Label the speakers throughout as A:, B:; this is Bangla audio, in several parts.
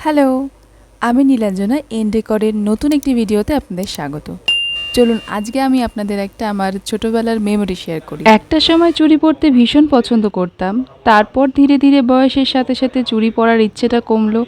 A: হ্যালো আমি নীলাঞ্জনা এন্ডেকরের নতুন একটি ভিডিওতে আপনাদের স্বাগত। চলুন, আজকে আমি আপনাদের একটা আমার ছোটবেলার মেমোরি শেয়ার করি। একটা সময় চুরি পরতে ভীষণ পছন্দ করতাম, তারপর ধীরে ধীরে বয়সের সাথে সাথে চুরি পরার ইচ্ছেটা কমলো,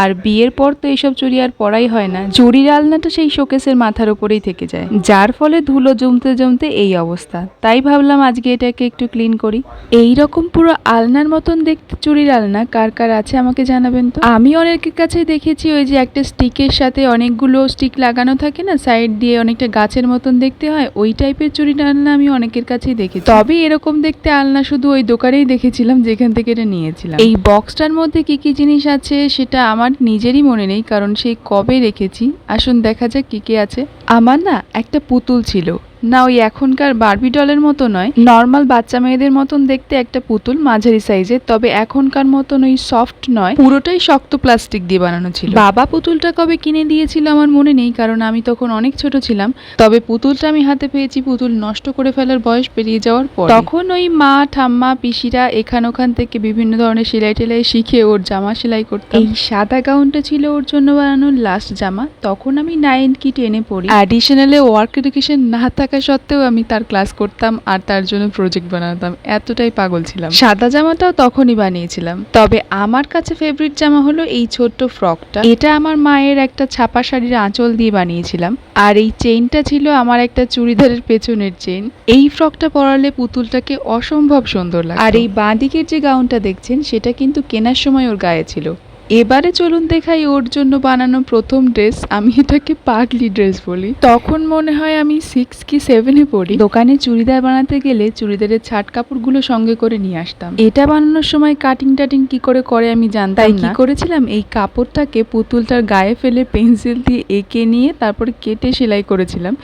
A: আর বিয়ের পর তো এইসব চুরি আর পরাই হয় না, চুরির আলনাটা সেই শোকেসের মাথার উপরেই থেকে যায়। যার ফলে ধুলো জমতে জমতে এই অবস্থা। তাই ভাবলাম আজকে এটাকে একটু ক্লিন করি। এই রকম পুরো আলনার মতন দেখতে চুরির আলনা, কার কার আছে আমাকে জানাবেন তো? আমি অনেকের কাছে দেখেছি, ওই যে একটা স্টিকের সাথে অনেকগুলো স্টিক লাগানো থাকে না সাইড দিয়ে অনেকটা গাছের মতন দেখতে হয়, ওই টাইপের চুরিটা আলনা আমি অনেকের কাছেই দেখি তবে এরকম দেখতে আলনা শুধু ওই দোকানেই দেখেছিলাম, যেখান থেকে এটা নিয়েছিলাম। এই বক্সটার মধ্যে কি কি জিনিস আছে, সেটা আমার নিজেরই মনে নেই, কারণ সেই কবে রেখেছি। আসুন দেখা যাক কি কি আছে। আমার না একটা পুতুল ছিল। না ওই এখনকার বারবি ডলের মতো নয় নর্মাল বাচ্চা মেয়েদের মতন দেখতে একটা পুতুল মাঝারি সাইজের তবে এখনকার মতন ওই সফট নয়, পুরোটাই শক্ত প্লাস্টিক দিয়ে বানানো ছিল। বাবা পুতুলটা কবে কিনে দিয়েছিল আমার মনে নেই, কারণ আমি তখন অনেক ছোট ছিলাম। তবে পুতুলটা আমি হাতে পেয়েছি পুতুল নষ্ট করে ফেলার বয়স পেরিয়ে যাওয়ার পর। তখন ওই মা, ঠাম্মা, পিসিরা এখান ওখান থেকে বিভিন্ন ধরনের সেলাই টেলাই শিখে ওর জামা সেলাই করতাম। এই সাদা গাউনটা ছিল ওর জন্য বানানোর লাস্ট জামা, তখন আমি নাইন কি টেনে পড়ি। অ্যাডিশনালে ওয়ার্ক এডুকেশন না থাকা সত্ত্বেও আমি তার ক্লাস করতাম আর তার জন্য প্রজেক্ট বানাতাম। এতটাই পাগল ছিলাম। সাদা জামাটাও তখনই বানিয়েছিলাম। তবে আমার কাছে ফেভারিট জামা হলো এই ছোট্ট ফ্রকটা এটা আমার মায়ের একটা ছাপা শাড়ির আঁচল দিয়ে বানিয়েছিলাম। আর এই চেইনটা ছিল আমার একটা চুড়িদারের পেছনের চেইন এই ফ্রকটা পরালে পুতুলটাকে অসম্ভব সুন্দর লাগে আর এই বাঁ দিকের যে গাউনটা দেখছেন, সেটা কিন্তু কেনার সময় ওর গায়ে ছিল। এবারে চলুন দেখাই ওর জন্য বানানো প্রথম ড্রেস আমি এটাকে পাগলি ড্রেস বলি। তখন মনে হয় আমি সিক্স কি সেভেনে পড়ি। দোকানে চুড়িদার বানাতে গেলে চুড়িদারের ছাট কাপড়গুলো সঙ্গে করে নিয়ে আসতাম। এটা বানানোর সময় কাটিং টাটিং কি করে করে আমি জানতাম কি করেছিলাম? এই কাপড়টাকে পুতুলটার গায়ে ফেলে পেন্সিল দিয়ে এঁকে নিয়ে তারপর কেটে সেলাই করেছিলাম।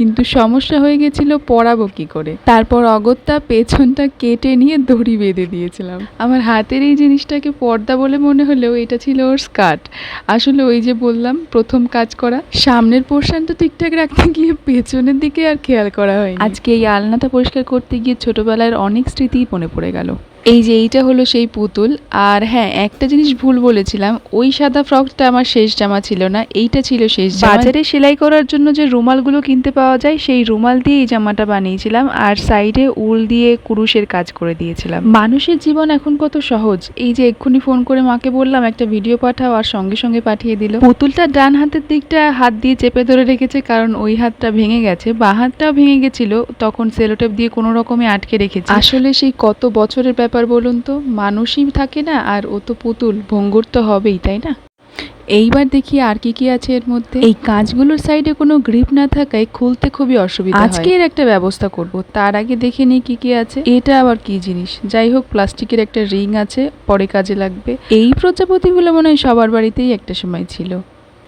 A: কিন্তু সমস্যা হয়ে গেছিল পরাবো কি করে। তারপর অগত্যা পেছনটা কেটে নিয়ে দড়ি বেঁধে দিয়েছিলাম। আমার হাতের এই জিনিসটাকে পর্দা বলে মনে হলেও এটা ছিল ওর স্কার্ট। আসলে ওই যে বললাম, প্রথম কাজ করা। সামনের পোর্শনটা ঠিকঠাক রাখতে গিয়ে পেছনের দিকে আর খেয়াল করা হয় আজকে এই আলনাটা পরিষ্কার করতে গিয়ে ছোটবেলার অনেক স্মৃতিই মনে পড়ে গেল। এই যে এইটা হলো সেই পুতুল। আর হ্যাঁ একটা জিনিস ভুল বলেছিলাম ওই সাদা ফ্রকটা আমার শেষ জামা ছিল না এইটা ছিল শেষ জামা। বাজারে সেলাই করার জন্য যে রুমালগুলো কিনতে পাওয়া যায় সেই রুমাল দিয়ে এই জামাটা বানিয়েছিলাম আর সাইডে উল দিয়ে কুরুশের কাজ করে দিয়েছিলাম। মানুষের জীবন এখন কত সহজ। এই যে এক্ষুনি ফোন করে মাকে বললাম একটা ভিডিও পাঠাও আর সঙ্গে সঙ্গে পাঠিয়ে দিল। পুতুলটা ডান হাতের দিকটা হাত দিয়ে চেপে ধরে রেখেছে কারণ ওই হাতটা ভেঙে গেছে। বা হাতটাও ভেঙে গেছিল তখন সেলোটেপ দিয়ে কোনো রকমে আটকে রেখেছে। আসলে সেই কত বছরের ব্যাপার বলুন তো মানুষই থাকে না আর ও তো পুতুল ভঙ্গুর তো হবেই তাই না? এইবার দেখি আর কি কি আছে এর মধ্যে। এই কাঁচগুলোর সাইডে কোনো গ্রিপ না থাকায় খুলতে খুবই অসুবিধা আজকে এর একটা ব্যবস্থা করব তার আগে দেখে নিই কি কি আছে। এটা আবার কি জিনিস? যাই হোক প্লাস্টিকের একটা রিং আছে পরে কাজে লাগবে। এই প্রজাপতিগুলো মনে হয় সবার বাড়িতেই একটা সময় ছিল।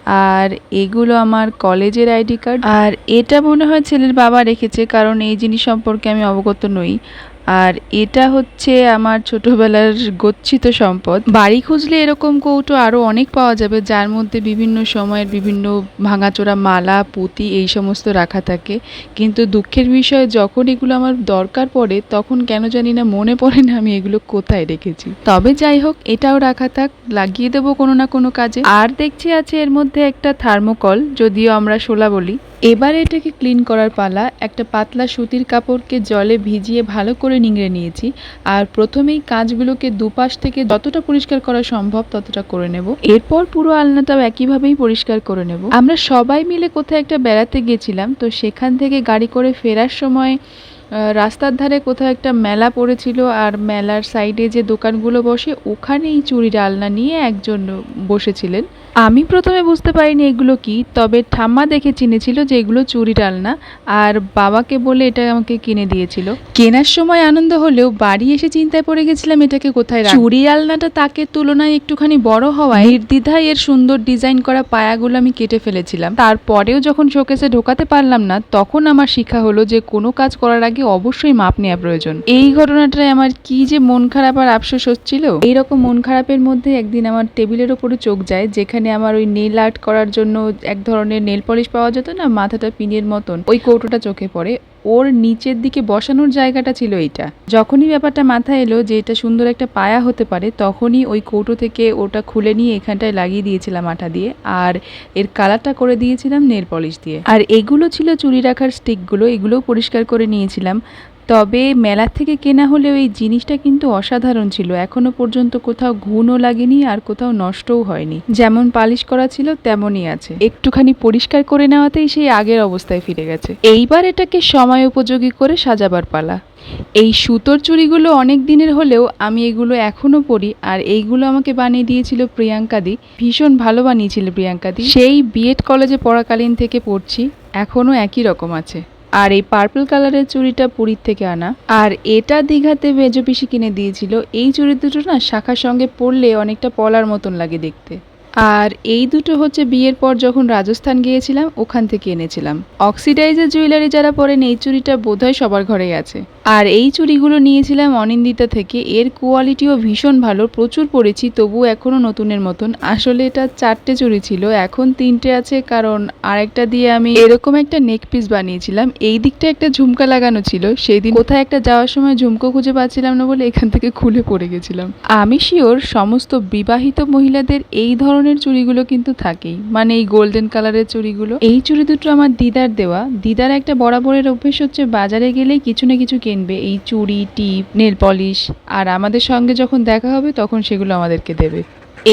A: আর এগুলো আমার কলেজের আইডি কার্ড। আর এটা মনে হয় ছেলের বাবা রেখেছে কারণ এই জিনিস সম্পর্কে আমি অবগত নই। আর এটা হচ্ছে আমার ছোটবেলার গচ্ছিত সম্পদ। বাড়ি খুঁজলে এরকম কৌটো আরও অনেক পাওয়া যাবে, যার মধ্যে বিভিন্ন সময়ের বিভিন্ন ভাঙাচোরা মালা, পুঁতি এই সমস্ত রাখা থাকে। কিন্তু দুঃখের বিষয়, যখন এগুলো আমার দরকার পড়ে, তখন কেন জানি না মনে পড়ে না আমি এগুলো কোথায় রেখেছি। তবে যাই হোক, এটাও রাখা থাক, লাগিয়ে দেবো কোনো না কোনো কাজে। আর দেখছি আছে এর মধ্যে একটা থার্মোকল, যদিও আমরা শোলা বলি। এবার এটাকে ক্লিন করার পালা, একটা পাতলা সুতির কাপড়কে জলে ভিজিয়ে ভালো করে নিংড়ে নিয়েছি। আর প্রথমেই কাঁচগুলোকে দুপাশ থেকে যতটা পরিষ্কার করা সম্ভব ততটা করে নেব। এরপর পুরো আলনাটাও একইভাবেই পরিষ্কার করে নেব। আমরা সবাই মিলে কোথায় একটা বেড়াতে গেছিলাম, তো সেখান থেকে গাড়ি করে ফেরার সময় রাস্তার ধারে কোথাও একটা মেলা পড়েছিল আর মেলার সাইডে যে দোকানগুলো বসে, ওখানেই চুরির আলনা নিয়ে একজন বসেছিলেন। আমি প্রথমে বুঝতে পারিনি এগুলো কি, তবে ঠাম্মা দেখে চিনেছিল যে এগুলো চুরি ডালনা আর বাবাকে বলে এটা আমাকে কিনে দিয়েছিল। কেনার সময় আনন্দ হলেও বাড়ি এসে চিন্তায় পড়ে গেছিলাম এটাকে কোথায়। চুরি আলনাটা তাকে তুলনায় একটুখানি বড় হওয়ায় নির্দ্বিধায় এর সুন্দর ডিজাইন করা পায়াগুলো আমি কেটে ফেলেছিলাম। তারপরেও যখন শোকেসে ঢোকাতে পারলাম না, তখন আমার শিক্ষা হলো যে কোনো কাজ করার আগে অবশ্যই মাপ নেওয়া প্রয়োজন। এই ঘটনাটায় আমার কি যে মন খারাপ আর আফসোস হচ্ছিল? এইরকম মন খারাপের মধ্যে একদিন আমার টেবিলের ওপরে চোখ যায়, যেখানে আমার ওই নেল আর্ট করার জন্য এক ধরনের নেল পলিশ পাওয়া যেত না, মাথাটা পিনের মতন, ওই কৌটোটা চোখে পড়ে। ওর নিচের দিকে বসানোর জায়গাটা ছিল এটা যখনই ব্যাপারটা মাথায় এলো যে এটা সুন্দর একটা পায়া হতে পারে, তখনই ওই কৌটো থেকে ওটা খুলে নিয়ে এখানটায় লাগিয়ে দিয়েছিলাম আঠা দিয়ে আর এর কালারটা করে দিয়েছিলাম নেল পলিশ দিয়ে। আর এগুলো ছিল চুরি রাখার স্টিকগুলো এগুলোও পরিষ্কার করে নিয়েছিলাম। তবে মেলার থেকে কেনা হলেও এই জিনিসটা কিন্তু অসাধারণ ছিল। এখনও পর্যন্ত কোথাও ঘুণও লাগেনি আর কোথাও নষ্টও হয়নি। যেমন পালিশ করা ছিল, তেমনই আছে। একটুখানি পরিষ্কার করে নেওয়াতেই সেই আগের অবস্থায় ফিরে গেছে। এইবার এটাকে সময় উপযোগী করে সাজাবার পালা। এই সুতোর চুড়িগুলো অনেক দিনের হলেও আমি এগুলো এখনও পরি আর এইগুলো আমাকে বানিয়ে দিয়েছিল প্রিয়াঙ্কাদি ভীষণ ভালো বানিয়েছিল প্রিয়াঙ্কাদি সেই বিএড কলেজে পড়াকালীন থেকে পড়ছি, এখনও একই রকম আছে। আর এই পার্পল কালারের চুড়িটা পুরীর থেকে আনা। আর এটা দীঘাতে ভেজো পিসি কিনে দিয়েছিল। এই চুড়ি দুটো না শাখার সঙ্গে পড়লে অনেকটা পলার মতন লাগে দেখতে। আর এই দুটো হচ্ছে বিয়ের পর যখন রাজস্থান গিয়েছিলাম, ওখান থেকে এনেছিলাম। অক্সিডাইজার জুয়েলারি যারা পরেন, এই চুড়িটা বোধহয় সবার ঘরেই আছে। আর এই চুড়িগুলো নিয়েছিলাম অনিন্দিতা থেকে। এর কোয়ালিটিও ভীষণ ভালো, প্রচুর পরেছি তবু এখনও নতুনের মতন। আসলে এটা চারটে চুড়ি ছিল, এখন তিনটে আছে, কারণ আরেকটা দিয়ে আমি এরকম একটা নেক পিস বানিয়েছিলাম। এই দিকটা একটা ঝুমকা লাগানো ছিল সেই দিন কোথায় একটা যাওয়ার সময় ঝুমকো খুঁজে পাচ্ছিলাম না বলে এখান থেকে খুলে পড়ে গেছিলাম। আমি শিওর সমস্ত বিবাহিত মহিলাদের এই ধরনের চুড়িগুলো কিন্তু থাকেই মানে এই গোল্ডেন কালারের চুড়িগুলো। এই চুড়ি দুটো আমার দিদার দেওয়া। দিদার একটা বরাবরের অভ্যেস হচ্ছে বাজারে গেলেই কিছু না কিছু কিনবে, এই চুড়ি, টিপ, নেল পলিশ। আর আমাদের সঙ্গে যখন দেখা হবে, তখন সেগুলো আমাদেরকে দেবে।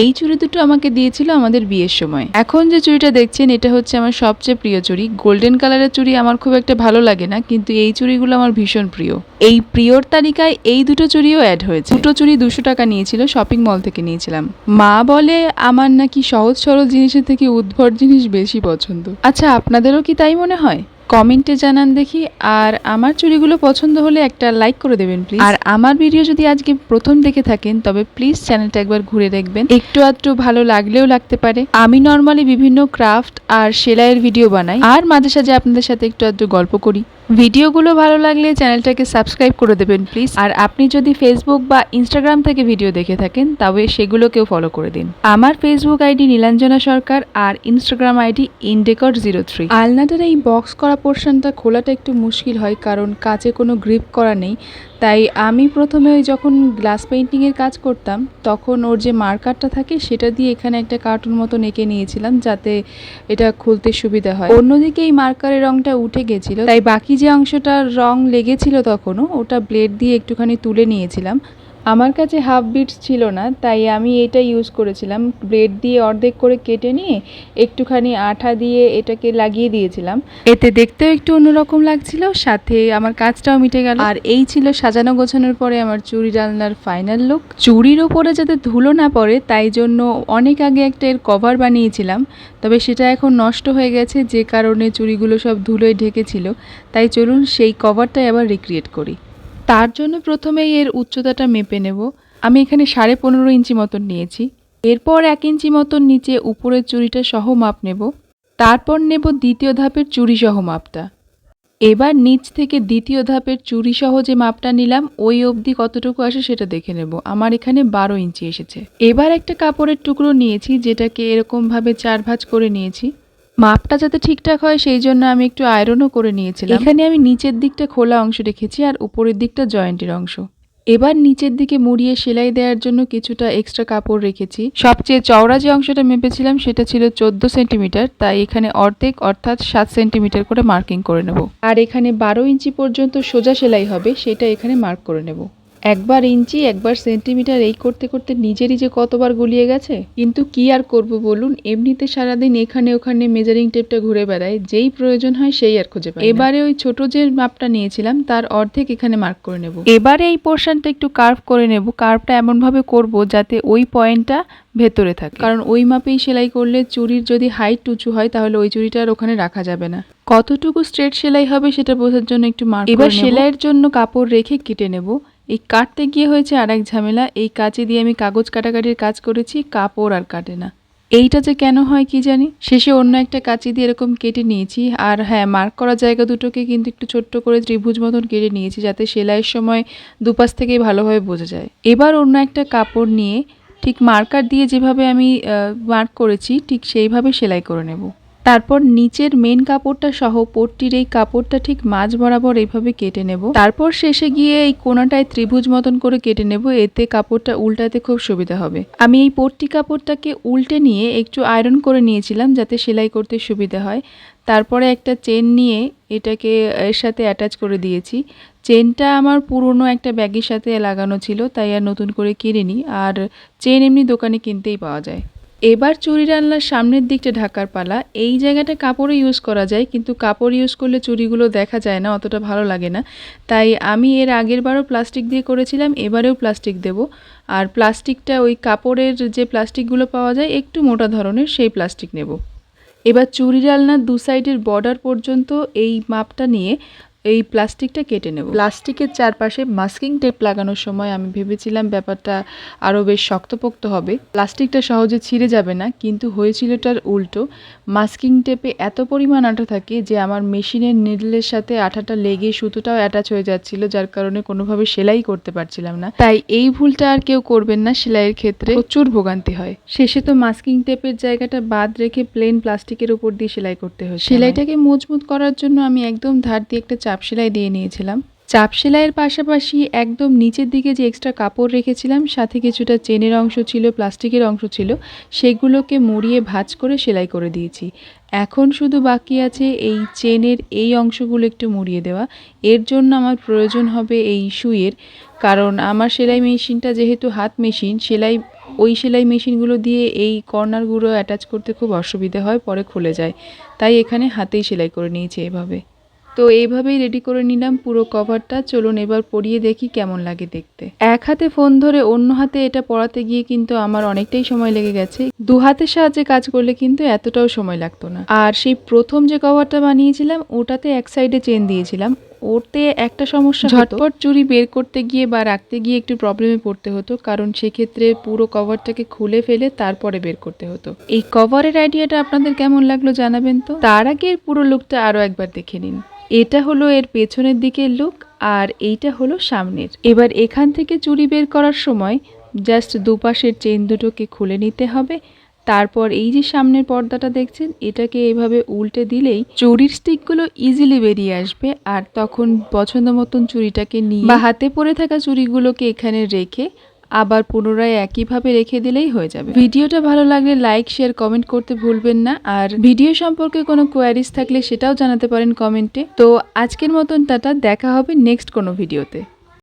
A: এই চুড়ি দুটো আমাকে দিয়েছিল আমাদের বিয়ের সময়। এখন যে চুড়িটা দেখছেন, এটা হচ্ছে আমার সবচেয়ে প্রিয় চুড়ি। গোল্ডেন কালারের চুড়ি আমার খুব একটা ভালো লাগে না, কিন্তু এই চুড়িগুলো আমার ভীষণ প্রিয়। এই প্রিয়র তালিকায় এই দুটো চুড়িও অ্যাড হয়েছে। দুটো চুড়ি দুশো টাকা নিয়েছিল শপিং মল থেকে নিয়েছিলাম। মা বলে, আমার নাকি সহজ সরল জিনিসের থেকে উদ্ভট জিনিস বেশি পছন্দ। আচ্ছা আপনাদেরও কি তাই মনে হয়? কমেন্টে জানান দেখি আর আমার চুড়িগুলো পছন্দ হলে একটা লাইক করে দেবেন প্লিজ আর আমার ভিডিও যদি আজকে প্রথম দেখে থাকেন তবে প্লিজ চ্যানেলটা একবার ঘুরে দেখবেন। একটু আধটু ভালো লাগলেও লাগতে পারে। আমি নর্মালি বিভিন্ন ক্রাফট আর সেলাইয়ের ভিডিও বানাই। আর মাঝে সাঝে আপনাদের সাথে একটু আধটু গল্প করি। ভিডিওগুলো ভালো লাগলে চ্যানেলটাকে সাবস্ক্রাইব করে দেবেন, প্লিজ। আর আপনি যদি ফেসবুক বা ইনস্টাগ্রাম থেকে ভিডিও দেখে থাকেন, তবে সেগুলোকেও ফলো করে দিন। আমার ফেসবুক আইডি নীলাঞ্জনা সরকার আর ইনস্টাগ্রাম আইডি ইনডেকর জিরো থ্রি আলনাটার এই বক্স করা পোর্শনটা খোলাটা একটু মুশকিল হয়, কারণ কাছে কোনো গ্রিপ করা নেই। তাই আমি প্রথমে ওই যখন গ্লাস পেন্টিংয়ের কাজ করতাম, তখন ওর যে মার্কারটা থাকে সেটা দিয়ে এখানে একটা কার্টুন মতো এঁকে নিয়েছিলাম যাতে এটা খুলতে সুবিধা হয়। অন্যদিকে এই মার্কারের রঙটা উঠে গেছিল, তাই বাকি যে অংশটার রং লেগেছিল তখনও ওটা ব্লেড দিয়ে একটুখানি তুলে নিয়েছিলাম। আমার কাছে হাফ বিটস ছিল না তাই আমি এটা ইউজ করেছিলাম। ব্রেড দিয়ে অর্ধেক করে কেটে নিয়ে একটুখানি আঠা দিয়ে এটাকে লাগিয়ে দিয়েছিলাম। এতে দেখতেও একটু অন্যরকম লাগছিল সাথে আমার কাজটাও মিটে গেল। আর এই ছিল সাজানো গোছানোর পরে আমার চুড়ি ডালনার ফাইনাল লুক চুড়ির ওপরে যাতে ধুলো না পড়ে তাই জন্য অনেক আগে একটা এর কভার বানিয়েছিলাম। তবে সেটা এখন নষ্ট হয়ে গেছে যে কারণে চুড়িগুলো সব ধুলোয় ঢেকেছিল তাই চলুন সেই কভারটাই আবার রিক্রিয়েট করি। তার জন্য প্রথমেই এর উচ্চতাটা মেপে নেব। আমি এখানে সাড়ে পনেরো ইঞ্চি মতন নিয়েছি। এরপর এক ইঞ্চি মতন নিচে উপরের চুড়িটা সহ মাপ নেব। তারপর নেব দ্বিতীয় ধাপের চুড়ি সহ মাপটা। এবার নিচ থেকে দ্বিতীয় ধাপের চুড়ি সহ যে মাপটা নিলাম, ওই অবধি কতটুকু আসে সেটা দেখে নেব। আমার এখানে বারো ইঞ্চি এসেছে। এবার একটা কাপড়ের টুকরো নিয়েছি, যেটাকে এরকমভাবে চার ভাঁজ করে নিয়েছি। মাপটা যাতে ঠিকঠাক হয়, সেই জন্য আমি একটু আয়রনও করে নিয়েছিলাম। এখানে আমি নিচের দিকটা খোলা অংশ রেখেছি আর উপরের দিকটা জয়েন্টের অংশ। এবার নিচের দিকে মুড়িয়ে সেলাই দেওয়ার জন্য কিছুটা এক্সট্রা কাপড় রেখেছি। সবচেয়ে চওড়া যে অংশটা মেপেছিলাম, সেটা ছিল চোদ্দ সেন্টিমিটার। তাই এখানে অর্ধেক, অর্থাৎ সাত সেন্টিমিটার করে মার্কিং করে নেব। আর এখানে বারো ইঞ্চি পর্যন্ত সোজা সেলাই হবে, সেটা এখানে মার্ক করে নেব। একবার ইঞ্চি একবার সেন্টিমিটার এই করতে করতে নিজেরই যে কতবার গুলিয়ে গেছে? কিন্তু কি আর করব বলুন এমনিতে সারাদিন এখানে ওখানে মেজারিং টেপটা ঘুরে বেড়ায় যেই প্রয়োজন হয় সেই আর খুঁজে পাই এবারে ওই ছোট যে মাপটা নিয়েছিলাম তার অর্ধেক এখানে মার্ক করে নেব। এবারে এই পোর্শনটা একটু কার্ভ করে নেব কার্ভটা এমনভাবে করব যাতে ওই পয়েন্টটা ভেতরে থাকে। কারণ ওই মাপেই সেলাই করলে চুড়ির যদি হাইট উঁচু হয় তাহলে ওই চুড়িটা আর ওখানে রাখা যাবে না। কতটুকু স্ট্রেট সেলাই হবে সেটা বোঝার জন্য একটু মার্ক এবার সেলাইয়ের জন্য কাপড় রেখে কেটে নেব। এই কাটতে গিয়ে হয়েছে আর এক ঝামেলা। এই কাঁচি দিয়ে আমি কাগজ কাটাকাটির কাজ করেছি, কাপড় আর কাটে না। এইটা যে কেন হয় কি জানি? শেষে অন্য একটা কাঁচি দিয়ে এরকম কেটে নিয়েছি। আর হ্যাঁ মার্ক করা জায়গা দুটোকে কিন্তু একটু ছোট্ট করে ত্রিভুজ মতন কেটে নিয়েছি যাতে সেলাইয়ের সময় দুপাশ থেকেই ভালোভাবে বোঝা যায়। এবার অন্য একটা কাপড় নিয়ে ঠিক মার্কার দিয়ে যেভাবে আমি মার্ক করেছি, ঠিক সেইভাবে সেলাই করে নেব। তারপর নিচের মেন কাপড়টা সহ পট্টির এই কাপড়টা ঠিক মাঝ বরাবর এইভাবে কেটে নেব। তারপর শেষে গিয়ে এই কোনাটায় ত্রিভুজ মতন করে কেটে নেব, এতে কাপড়টা উল্টাতে খুব সুবিধা হবে। আমি এই পট্টি কাপড়টাকে উল্টে নিয়ে একটু আয়রন করে নিয়েছিলাম যাতে সেলাই করতে সুবিধা হয়। তারপরে একটা চেন নিয়ে এটাকে এর সাথে অ্যাটাচ করে দিয়েছি। চেনটা আমার পুরনো একটা ব্যাগের সাথে লাগানো ছিল, তাই আর নতুন করে কিনিনি। আর চেন এমনি দোকানে কিনতেই পাওয়া যায়। এবার চুরি রান্নার সামনের দিকটা ঢাকার পালা। এই জায়গাটা কাপড়ে ইউজ করা যায়, কিন্তু কাপড় ইউজ করলে চুরিগুলো দেখা যায় না, অতটা ভালো লাগে না। তাই আমি এর আগের বারও প্লাস্টিক দিয়ে করেছিলাম, এবারেও প্লাস্টিক দেব। আর প্লাস্টিকটা ওই কাপড়ের যে প্লাস্টিকগুলো পাওয়া যায়, একটু মোটা ধরনের, সেই প্লাস্টিক নেব। এবার চুরি রান্নার দু সাইডের বর্ডার পর্যন্ত এই মাপটা নিয়ে এই প্লাস্টিকটা কেটে নেব। প্লাস্টিকের চারপাশে মাস্কিং টেপ লাগানোর সময় আমি ভেবেছিলাম ব্যাপারটা আরও বেশ শক্তপোক্ত হবে। প্লাস্টিকটা সহজে ছিঁড়ে যাবে না কিন্তু হয়েছিল তার উল্টো মাস্কিং টেপে এত পরিমাণ আঠা থাকে যে আমার মেশিনের নিডলের সাথে আঠাটা লেগে সুতোটাও অ্যাটাচ হয়ে যাচ্ছিল যার কারণে কোনোভাবে সেলাই করতে পারছিলাম না। তাই এই ভুলটা আর কেউ করবেন না সেলাইয়ের ক্ষেত্রে প্রচুর ভোগান্তি হয়। শেষে তো মাস্কিং টেপের জায়গাটা বাদ রেখে প্লেন প্লাস্টিকের উপর দিয়ে সেলাই করতে হয় সেলাইটাকে মজবুত করার জন্য আমি একদম ধার দিয়ে একটা চাপ সেলাই দিয়ে নিয়েছিলাম। চাপ সেলাইয়ের পাশাপাশি একদম নিচের দিকে যে এক্সট্রা কাপড় রেখেছিলাম, সাথে কিছুটা চেনের অংশ ছিল, প্লাস্টিকের অংশ ছিল, সেগুলোকে মুড়িয়ে ভাজ করে সেলাই করে দিয়েছি। এখন শুধু বাকি আছে এই চেনের এই অংশগুলো একটু মুড়িয়ে দেওয়া। এর জন্য আমার প্রয়োজন হবে এই সুইয়ের, কারণ আমার সেলাই মেশিনটা যেহেতু হাত মেশিন, সেলাই, ওই সেলাই মেশিনগুলো দিয়ে এই কর্নারগুলো অ্যাটাচ করতে খুব অসুবিধা হয়, পরে খুলে যায়। তাই এখানে হাতেই সেলাই করে নিয়েছি এভাবে। তো এইভাবেই রেডি করে নিলাম পুরো কভারটা চলুন এবার পরিয়ে দেখি কেমন লাগে দেখতে। এক হাতে ফোন ধরে অন্য হাতে এটা পড়াতে গিয়ে কিন্তু আমার অনেকটাই সময় লেগে গেছে। দু হাতের সাহায্যে কাজ করলে কিন্তু এতটাও সময় লাগতো না। আর সেই প্রথম যে কভারটা বানিয়েছিলাম, ওটাতে এক সাইডে চেন দিয়েছিলাম। ওতে একটা সমস্যা ঝটপট চুরি বের করতে গিয়ে বা রাখতে গিয়ে একটু প্রবলেমে পড়তে হতো। কারণ সেক্ষেত্রে পুরো কভারটাকে খুলে ফেলে তারপরে বের করতে হতো। এই কভারের আইডিয়াটা আপনাদের কেমন লাগল জানাবেন তো? তার আগে পুরো লুকটা আরও একবার দেখে নিন। এটা হলো এর পেছনের দিকের লুক আর এইটা হলো সামনের। এবার এখান থেকে চুরি বের করার সময় জাস্ট দুপাশের চেন দুটোকে খুলে নিতে হবে। তারপর এই যে সামনের পর্দাটা দেখছেন, এটাকে এভাবে উল্টে দিলেই চুরির স্টিকগুলো ইজিলি বেরিয়ে আসবে আর তখন পছন্দ মতন চুরিটাকে নিয়ে বা হাতে পরে থাকা চুরিগুলোকে এখানে রেখে আবার পুনরায় একইভাবে রেখে দিলেই হয়ে যাবে। ভিডিওটা ভালো লাগলে লাইক, শেয়ার, কমেন্ট করতে ভুলবেন না। আর ভিডিও সম্পর্কে কোনো কোয়ারিজ থাকলে সেটাও জানাতে পারেন কমেন্টে। তো আজকের মতন টাটা, দেখা হবে নেক্সট কোনো ভিডিওতে।